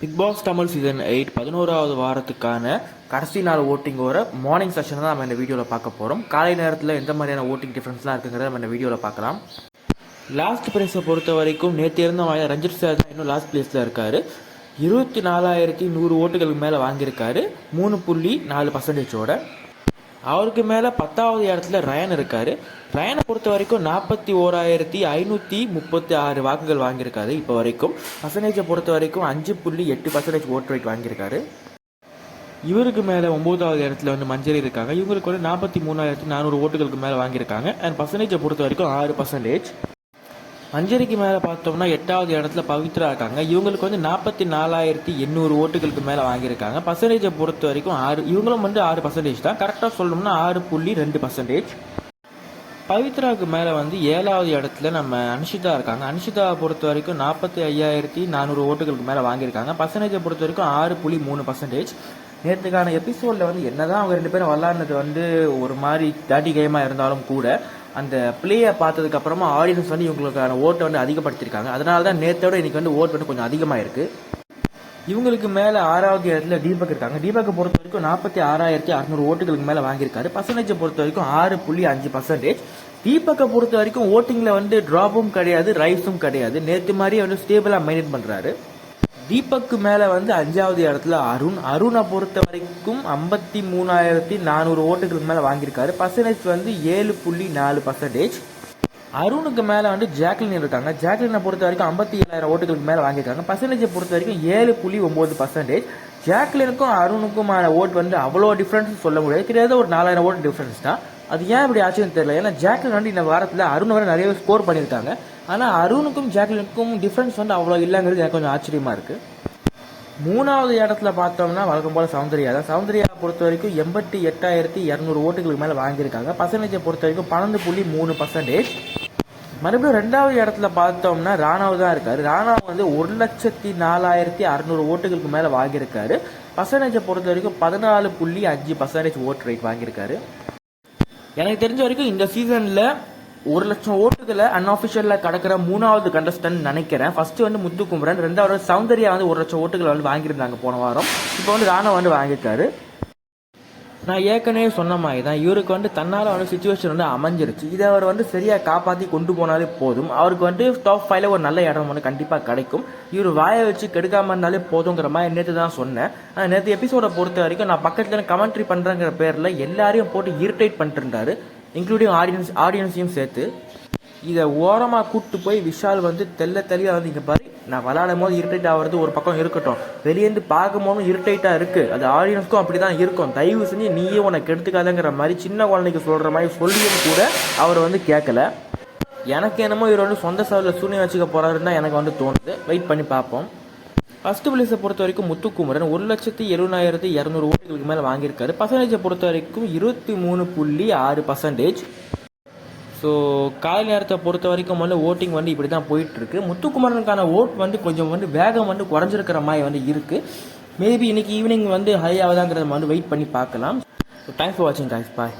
Bigg Boss Tamil season eight பதினோராவது வாரத்துக்கான கடைசி நாள் ஓட்டிங்கோட மார்னிங் செஷன் தான் நம்ம இந்த வீடியோவில் பார்க்க போகிறோம் காலை நேரத்தில் எந்த மாதிரியான ஓட்டிங் டிஃப்ரென்ஸ்லாம் இருக்குங்கிறத நம்ம இந்த வீடியோவில் பார்க்கலாம். லாஸ்ட் பிரைஸை பொறுத்த வரைக்கும் நேற்று இருந்த மாதிரி ரஞ்சித் சார் தான் இன்னும் லாஸ்ட் பிளேஸில் இருக்கார். இருபத்தி நாலாயிரத்தி நூறு ஓட்டுகளுக்கு மேலே வாங்கியிருக்காரு. மூணு புள்ளி நாலு பர்சன்டேஜோட அவருக்கு மேலே பத்தாவது இடத்துல ரயன் இருக்காரு. ரயனை பொறுத்த வரைக்கும் நாற்பத்தி ஓராயிரத்தி ஐநூற்றி முப்பத்தி ஆறு வாக்குகள் வாங்கியிருக்காரு இப்போ வரைக்கும். பர்சன்டேஜை பொறுத்த வரைக்கும் அஞ்சு புள்ளி எட்டு பர்சன்டேஜ் ஓட்டு ரேட் வாங்கியிருக்காரு. இவருக்கு மேலே ஒம்போதாவது இடத்துல வந்து மஞ்சள் இருக்காங்க. இவங்களுக்கு வந்து நாற்பத்தி மூணாயிரத்தி நானூறு ஓட்டுகளுக்கு மேலே வாங்கியிருக்காங்க. அண்ட் பர்சன்டேஜை பொறுத்த வரைக்கும் ஆறு பர்சன்டேஜ் அஞ்சரிக்கு மேலே பார்த்தோம்னா எட்டாவது இடத்துல பவித்ரா இருக்காங்க. இவங்களுக்கு வந்து நாற்பத்தி நாலாயிரத்தி எண்ணூறு ஓட்டுகளுக்கு மேலே வாங்கியிருக்காங்க. பர்சன்டேஜை பொறுத்த வரைக்கும் ஆறு இவங்களும் வந்து ஆறு பர்சன்டேஜ் தான். கரெக்டாக சொல்லணும்னா ஆறு புள்ளி ரெண்டு பர்சன்டேஜ் பவித்ராவுக்கு மேலே வந்து ஏழாவது இடத்துல நம்ம அனுஷிதா இருக்காங்க. அனுஷிதாவை பொறுத்த வரைக்கும் நாற்பத்தி ஐயாயிரத்தி நானூறு ஓட்டுகளுக்கு மேலே வாங்கியிருக்காங்க. பர்சன்டேஜை பொறுத்த வரைக்கும் ஆறு புள்ளி மூணு பர்சன்டேஜ் நேற்றுக்கான எபிசோடில் வந்து என்னதான் அவங்க ரெண்டு பேரும் விளாட்னது வந்து ஒரு மாதிரி தேர்ட்டி கேமாக இருந்தாலும் கூட அந்த பிளேயை பார்த்ததுக்கு அப்புறமா ஆடியன்ஸ் வந்து இவங்களுக்கான ஓட்டை வந்து அதிகப்படுத்தியிருக்காங்க அதனால தான் நேற்றோட இன்னைக்கு வந்து ஓட் வந்து கொஞ்சம் அதிகமாக இருக்கு இவங்களுக்கு மேலே ஆறாவது இடத்துல தீபக் இருக்காங்க. தீபக்கை பொறுத்த வரைக்கும் நாற்பத்தி ஆறாயிரத்தி அறுநூறு ஓட்டுகளுக்கு மேலே வாங்கியிருக்காரு. பர்சன்டேஜை பொறுத்த வரைக்கும் ஆறு புள்ளி அஞ்சு பர்சன்டேஜ் தீபக்கை பொறுத்த வரைக்கும் ஓட்டிங்கில் வந்து ட்ராப்பும் கிடையாது ரைஸும் கிடையாது. நேற்று மாதிரியே வந்து ஸ்டேபிளாக மெயின்டைன் பண்ணுறாரு தீபக்கு மேலே வந்து அஞ்சாவது இடத்துல அருண். அருணை பொறுத்த வரைக்கும் ஐம்பத்தி மூணாயிரத்தி நானூறு ஓட்டுகளுக்கு மேலே வாங்கியிருக்காரு. பர்சன்டேஜ் வந்து ஏழு புள்ளி நாலு பர்சன்டேஜ் அருணுக்கு மேலே வந்து ஜாக்லின் இருக்காங்க. ஜாக்லினை பொறுத்த வரைக்கும் ஐம்பத்தி ஏழாயிரம் ஓட்டுகளுக்கு மேலே வாங்கியிருக்காங்க. பர்சன்டேஜை பொறுத்த வரைக்கும் ஏழு புள்ளி ஒம்பது பர்சன்டேஜ் ஜாக்லினுக்கும் அருணுக்குமான ஓட் வந்து அவ்வளோ டிஃப்ரென்ஸ் சொல்ல முடியாது. கிடையாது ஒரு நாலாயிரம் ஓட்டு டிஃப்ரென்ஸ் தான். அது ஏன் இப்படி ஆச்சுன்னு தெரியல. ஏன்னா ஜாக்லின் வந்து இந்த வாரத்தில் அருண் வரை நிறைய ஸ்கோர் பண்ணியிருக்காங்க. ஆனால் அருணுக்கும் ஜாக்லினுக்கும் டிஃப்ரென்ஸ் வந்து அவ்வளோ இல்லைங்கிறது எனக்கு கொஞ்சம் ஆச்சரியமாக இருக்குது மூணாவது இடத்துல பார்த்தோம்னா வழக்கம் போல சௌந்தர்யா தான். சௌந்தர்யா பொறுத்த வரைக்கும் எண்பத்தி எட்டாயிரத்தி இரநூறு ஓட்டுகளுக்கு மேலே வாங்கியிருக்காங்க. பர்சன்டேஜை பொறுத்த வரைக்கும் பன்னெண்டு புள்ளி மூணு பர்சன்டேஜ் மறுபடியும் ரெண்டாவது இடத்துல பார்த்தோம்னா ராணாவ் தான் இருக்காரு. ராணா வந்து ஒரு லட்சத்தி நாலாயிரத்தி அறுநூறு ஓட்டுகளுக்கு மேலே வாங்கியிருக்காரு. பர்சன்டேஜை பொறுத்த வரைக்கும் பதினாலு புள்ளி அஞ்சு பர்சன்டேஜ் ஓட்டு ரேட் வாங்கியிருக்காரு. எனக்கு தெரிஞ்ச வரைக்கும் இந்த சீசனில் ஒரு லட்சம் ஓட்டுகளை அன்ஆஃபிஷியல்ல கடக்கிற மூணாவது கண்டஸ்டன்ட் நினைக்கிறேன். ஃபர்ஸ்ட் வந்து முத்துக்குமரன் ரெண்டாவது சௌந்தர்யா வந்து ஒரு லட்சம் ஓட்டுகள் வந்து வாங்கியிருந்தாங்க போன வாரம். இப்போ வந்து ராணா வந்து வாங்கியிருக்காரு. நான் ஏற்கனவே சொன்ன மாதிரி தான் இவருக்கு வந்து தன்னால் வந்து சுச்சுவேஷன் வந்து அமைஞ்சிருச்சு. இதை அவர் வந்து சரியாக காப்பாற்றி கொண்டு போனாலே போதும். அவருக்கு வந்து டாப் ஃபைவ்ல ஒரு நல்ல இடம் வந்து கண்டிப்பாக கிடைக்கும். இவர் வாயை வச்சு கெடுக்காம இருந்தாலே போதுங்கிற மாதிரி நேற்று தான் சொன்னேன். நேற்று எபிசோடை பொறுத்த வரைக்கும் நான் பக்கத்தில் கமெண்ட்ரி பண்ணுறேங்கிற பேரில் எல்லாரையும் போட்டு இரிட்டேட் பண்ணிட்டு இருந்தாரு. இன்க்ளூடிங் ஆடியன்ஸ் ஆடியன்ஸையும் சேர்த்து இதை ஓரமாக கூட்டு போய் விஷால் வந்து தெல்ல தெளிவாக வந்து இங்கே பாரு நான் விளாடும் போது இரிட்டேட் ஆகிறது ஒரு பக்கம் இருக்கட்டும். வெளியேந்து பார்க்கும் போதும் இரிட்டேட்டாக இருக்குது அது ஆடியன்ஸ்க்கும் அப்படி தான் இருக்கும். தயவு செஞ்சு நீயே உனக்கு எடுத்துக்காதங்கிற மாதிரி சின்ன குழந்தைக்கு சொல்கிற மாதிரி சொல்லியும் கூட அவர் வந்து கேட்கல எனக்கு என்னமோ இவர் வந்து சொந்த சவரில் சூனியம் வச்சுக்க போகிறாருன்னு தான் எனக்கு வந்து தோணுது. வெயிட் பண்ணி பார்ப்போம். ஃபஸ்ட்டு பிளேஸை பொறுத்த வரைக்கும் முத்துக்குமரன் ஒரு லட்சத்தி எழுபதாயிரத்தி இரநூறு ஓட்டுகளுக்கு மேலே வாங்கியிருக்காரு. பர்சன்டேஜை பொறுத்த வரைக்கும் இருபத்தி மூணு புள்ளி ஆறு பர்சன்டேஜ் ஸோ காலை நேரத்தை பொறுத்த வரைக்கும் வந்து ஓட்டிங் வந்து இப்படி தான் போயிட்டுருக்கு. முத்துக்குமரனுக்கான ஓட் வந்து கொஞ்சம் வந்து வேகம் வந்து குறைஞ்சிருக்கிற மாதிரி வந்து இருக்குது மேபி இன்னைக்கு ஈவினிங் வந்து ஹை ஆகுதாங்கிறத வந்து வெயிட் பண்ணி பார்க்கலாம். ஸோ தேங்க்ஸ் ஃபார் வாட்சிங் காய்ஸ் பாய்